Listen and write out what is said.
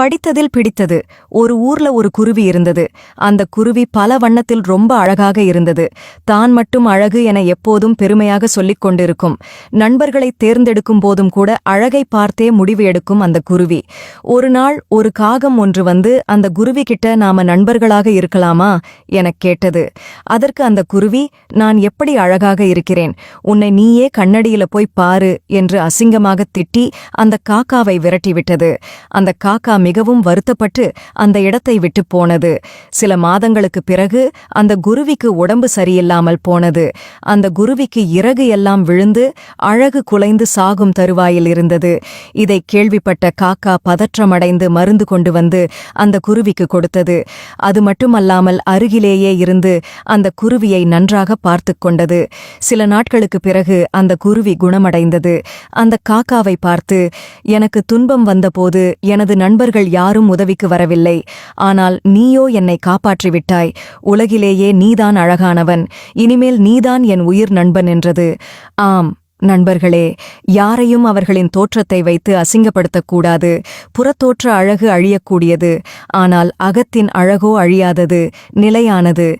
படித்ததில் பிடித்தது. ஒரு ஊர்ல ஒரு குருவி இருந்தது. அந்த குருவி பல வண்ணத்தில் ரொம்ப அழகாக இருந்தது. தான் மட்டும் அழகு என எப்போதும் பெருமையாக சொல்லிக் கொண்டிருக்கும். நண்பர்களை தேர்ந்தெடுக்கும் போதும் கூட அழகை பார்த்தே முடிவு எடுக்கும் அந்த குருவி. ஒரு நாள் ஒரு காகம் ஒன்று வந்து அந்த குருவி கிட்ட நாம நண்பர்களாக இருக்கலாமா எனக் கேட்டது. அதற்கு அந்த குருவி நான் எப்படி அழகாக இருக்கிறேன்? உன்னை நீயே கண்ணடியில போய் பாரு என்று அசிங்கமாக திட்டி அந்த காக்காவை விரட்டிவிட்டது. அந்த காக்கா மிகவும் வருத்தப்பட்டு அந்த இடத்தை விட்டு போனது. சில மாதங்களுக்கு பிறகு அந்த குருவிக்கு உடம்பு சரியில்லாமல் போனது. அந்த குருவிக்கு இறகு எல்லாம் விழுந்து அழகு குலைந்து சாகும் தருவாயில் இருந்தது. இதை கேள்விப்பட்ட காக்கா பதற்றமடைந்து மருந்து கொண்டு வந்து அந்த குருவிக்கு கொடுத்தது. அது மட்டுமல்லாமல் அருகிலேயே இருந்து அந்த குருவியை நன்றாக பார்த்து கொண்டது. சில நாட்களுக்கு பிறகு அந்த குருவி குணமடைந்தது. அந்த காக்காவை பார்த்து எனக்கு துன்பம் வந்தபோது எனது நண்பர்கள் யாரும் உதவிக்கு வரவில்லை. ஆனால் நீயோ என்னை காப்பாற்றிவிட்டாய். உலகிலேயே நீதான் அழகானவன். இனிமேல் நீதான் என் உயிர் நண்பன் என்றது. ஆம் நண்பர்களே யாரையும் அவர்களின் தோற்றத்தை வைத்து அசிங்கப்படுத்தக்கூடாது. புறத்தோற்ற அழகு அழியக்கூடியது. ஆனால் அகத்தின் அழகோ அழியாதது நிலையானது.